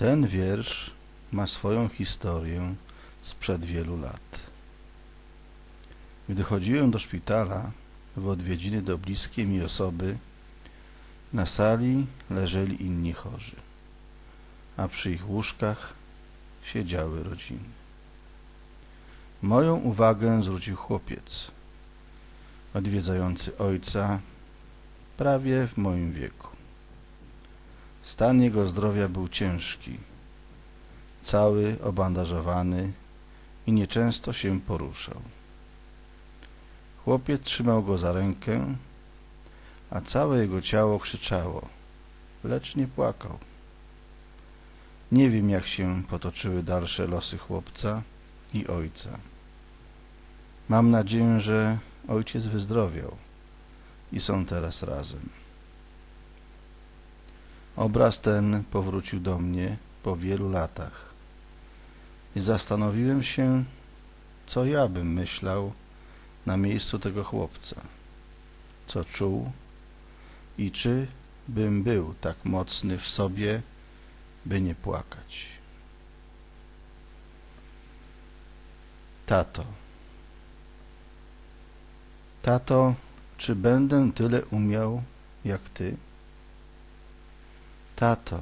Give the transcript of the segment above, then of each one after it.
Ten wiersz ma swoją historię sprzed wielu lat. Gdy chodziłem do szpitala w odwiedziny do bliskiej mi osoby, na sali leżeli inni chorzy, a przy ich łóżkach siedziały rodziny. Moją uwagę zwrócił chłopiec, odwiedzający ojca prawie w moim wieku. Stan jego zdrowia był ciężki, cały obandażowany i nieczęsto się poruszał. Chłopiec trzymał go za rękę, a całe jego ciało krzyczało, lecz nie płakał. Nie wiem, jak się potoczyły dalsze losy chłopca i ojca. Mam nadzieję, że ojciec wyzdrowiał i są teraz razem. Obraz ten powrócił do mnie po wielu latach i zastanowiłem się, co ja bym myślał na miejscu tego chłopca, co czuł i czy bym był tak mocny w sobie, by nie płakać. Tato, tato, czy będę tyle umiał jak ty? Tato,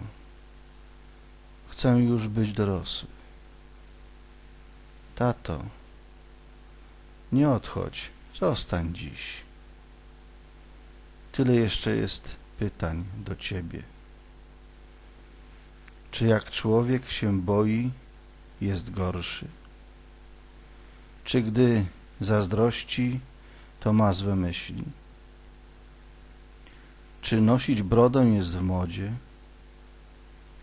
chcę już być dorosły. Tato, nie odchodź, zostań dziś. Tyle jeszcze jest pytań do ciebie. Czy jak człowiek się boi, jest gorszy? Czy gdy zazdrości, to ma złe myśli? Czy nosić brodę jest w modzie?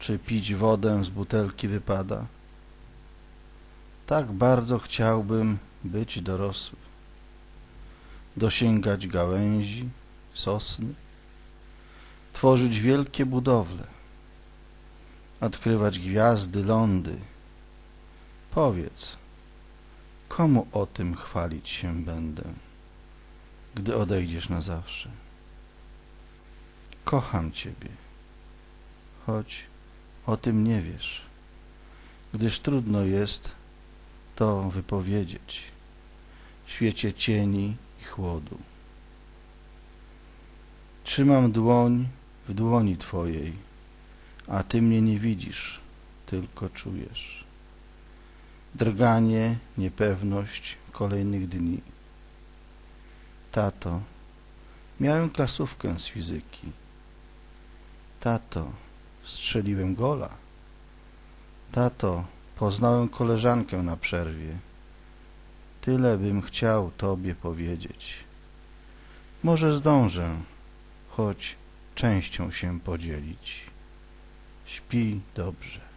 Czy pić wodę z butelki wypada? Tak bardzo chciałbym być dorosły, dosięgać gałęzi, sosny, tworzyć wielkie budowle, odkrywać gwiazdy, lądy. Powiedz, komu o tym chwalić się będę, gdy odejdziesz na zawsze? Kocham Ciebie, choć o tym nie wiesz, gdyż trudno jest to wypowiedzieć w świecie cieni i chłodu. Trzymam dłoń w dłoni Twojej, a Ty mnie nie widzisz, tylko czujesz. Drganie, niepewność kolejnych dni. Tato, miałem klasówkę z fizyki. Tato, strzeliłem gola. Tato, poznałem koleżankę na przerwie. Tyle bym chciał Tobie powiedzieć. Może zdążę, choć częścią się podzielić. Śpi dobrze.